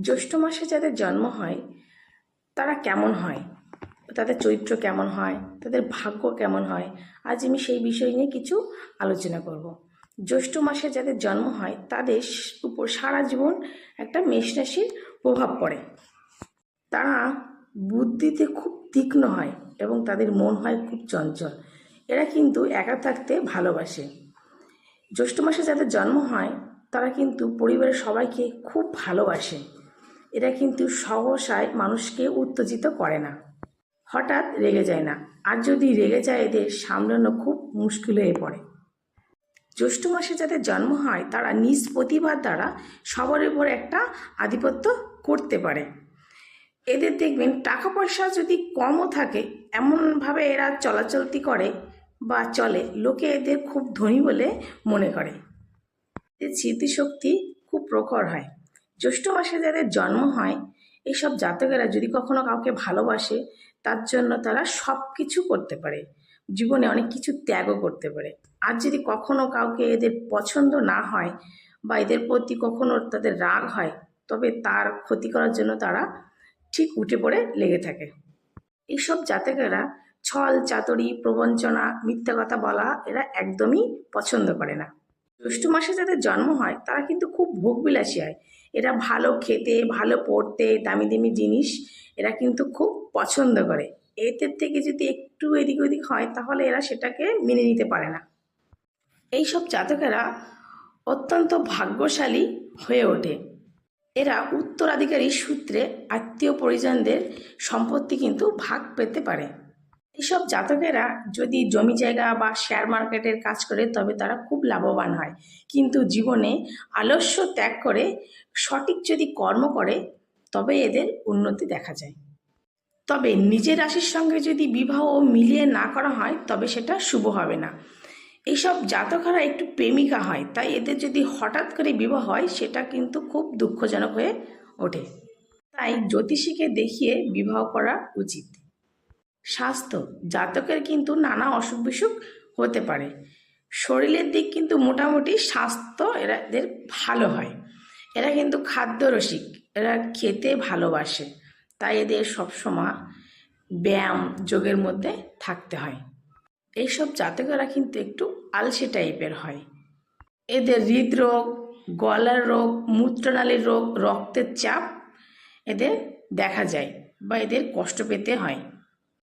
জ্যৈষ্ঠ মাসে যাদের জন্ম হয়, তারা কেমন হয়? তাদের চরিত্র কেমন হয়? তাদের ভাগ্য কেমন হয়? আজ আমি সেই বিষয় নিয়ে কিছু আলোচনা করব। জ্যৈষ্ঠ মাসে যাদের জন্ম হয়, তাদের উপর সারা জীবন একটা মেষ রাশির প্রভাব পড়ে। তারা বুদ্ধিতে খুব তীক্ষ্ণ হয় এবং তাদের মন হয় খুব চঞ্চল। এরা কিন্তু একা থাকতে ভালোবাসে। জ্যৈষ্ঠ মাসে যাদের জন্ম হয়, তারা কিন্তু পরিবারের সবাইকে খুব ভালোবাসে। এরা কিন্তু সহসায় মানুষকে উত্তেজিত করে না। হঠাৎ রেগে যায় না। আর যদি রেগে যায়, এদের সামলানো খুব মুশকিল হয়ে পড়ে। জ্যৈষ্ঠ মাসে যাদের জন্ম হয়, তারা নিজ প্রতিভার দ্বারা সবার উপর একটা আধিপত্য করতে পারে। এদের দেখবেন টাকা পয়সা যদি কমও থাকে, এমনভাবে এরা চলাচলতি করে বা চলে, লোকে এদের খুব ধনী বলে মনে করে। এদের স্মৃতিশক্তি খুব প্রখর হয়। জ্যৈষ্ঠ মাসে যাদের জন্ম হয় এইসব জাতকেরা যদি কখনো কাউকে ভালোবাসে, তার জন্য তারা সব কিছু করতে পারে। জীবনে অনেক কিছু ত্যাগও করতে পারে। আর যদি কখনো কাউকে এদের পছন্দ না হয় বা এদের প্রতি কখনো তাদের রাগ হয়, তবে তার ক্ষতি করার জন্য তারা ঠিক উঠে পড়ে লেগে থাকে। এইসব জাতকেরা ছল, চাতরি, প্রবঞ্চনা, মিথ্যা কথা বলা, এরা একদমই পছন্দ করে না। জ্যৈষ্ঠ মাসে যাদের জন্ম হয়, তারা কিন্তু খুব ভোগবিলাসী হয়। এরা ভালো খেতে, ভালো পড়তে, দামি দামি জিনিস এরা কিন্তু খুব পছন্দ করে। এদের থেকে যদি একটু এদিক ওদিক হয়, তাহলে এরা সেটাকে মেনে নিতে পারে না। এইসব জাতকেরা অত্যন্ত ভাগ্যশালী হয়ে ওঠে। এরা উত্তরাধিকারী সূত্রে আত্মীয় পরিজনদের সম্পত্তি কিন্তু ভাগ পেতে পারে। এসব জাতকেরা যদি জমি জায়গা বা শেয়ার মার্কেটের কাজ করে, তবে তারা খুব লাভবান হয়। কিন্তু জীবনে আলস্য ত্যাগ করে, সঠিক যদি কর্ম করে, তবে এদের উন্নতি দেখা যায়। তবে নিজের রাশির সঙ্গে যদি বিবাহ মিলিয়ে না করা হয়, তবে সেটা শুভ হবে না। এইসব জাতকরা একটু প্রেমিকা হয়, তাই এদের যদি হঠাৎ করে বিবাহ হয়, সেটা কিন্তু খুব দুঃখজনক হয়ে ওঠে। তাই জ্যোতিষীকে দেখিয়ে বিবাহ করা উচিত। স্বাস্থ্য। জাতকের কিন্তু নানা অসুখ বিসুখ হতে পারে। শরীরের দিক কিন্তু মোটামুটি স্বাস্থ্য এরা এদের ভালো হয়। এরা কিন্তু খাদ্য রসিক এরা খেতে ভালোবাসে। তাই এদের সবসময় ব্যায়াম যোগের মধ্যে থাকতে হয়। এইসব জাতকেরা কিন্তু একটু আলসে টাইপের হয়। এদের হৃদরোগ, গলার রোগ, মূত্রনালীর রোগ, রক্তের চাপ এদের দেখা যায় বা এদের কষ্ট পেতে হয়।